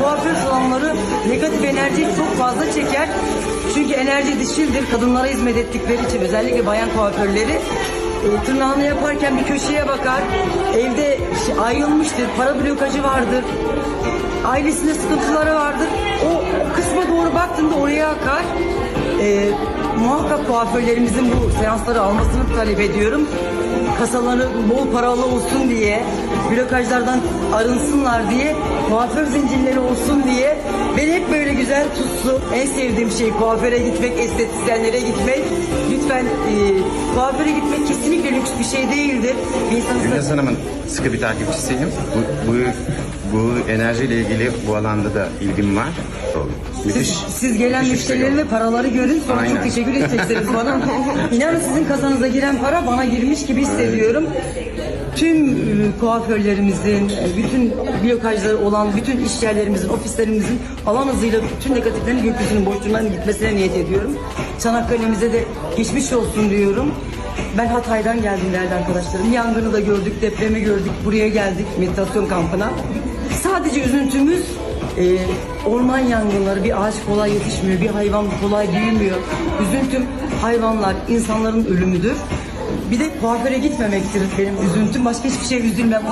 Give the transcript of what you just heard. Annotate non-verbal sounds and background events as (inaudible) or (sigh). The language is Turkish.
kuaför salonları negatif enerjiyi çok fazla çeker. Çünkü enerji dişildir. Kadınlara hizmet ettikleri için özellikle bayan kuaförleri e, tırnağını yaparken bir köşeye bakar. Evde ayrılmıştır, para blokajı vardır. Ailesinde sıkıntıları vardır. O, o kısma doğru baktığında oraya akar. E, muhakkak kuaförlerimizin bu seansları almasını talep ediyorum. Kasaları bol paralı olsun diye, blokajlardan arınsınlar diye, kuaför zincirleri olsun diye beni hep böyle güzel tutsun. En sevdiğim şey kuaföre gitmek, estetisyenlere gitmek. Lütfen e, kuaföre gitmek kesinlikle lüks bir şey değildir. Bir insanın Gülnaz Hanım'ın sıkı bir takipçisiyim. Bu, bu, bu enerjiyle ilgili bu alanda da ilgim var. Müthiş. Siz, siz gelen müthiş şey müşterileri oldu. ve paraları görün sonra çok Aynen. teşekkür edeceksiniz bana. (laughs) İnanın sizin kasanıza giren para bana girmiş gibi hissediyorum. Tüm e, kuaförlerimizin, e, bütün blokajları olan bütün iş yerlerimizin, ofislerimizin alan hızıyla bütün negatiflerin gökyüzünün boşluğundan gitmesine niyet ediyorum. Çanakkale'mize de geçmiş olsun diyorum. Ben Hatay'dan geldim değerli arkadaşlarım. Yangını da gördük, depremi gördük. Buraya geldik meditasyon kampına. Sadece üzüntümüz ee, orman yangınları bir ağaç kolay yetişmiyor, bir hayvan kolay büyümüyor. Üzüntüm hayvanlar, insanların ölümüdür. Bir de kuaföre gitmemektir benim üzüntüm. Başka hiçbir şey üzülmem.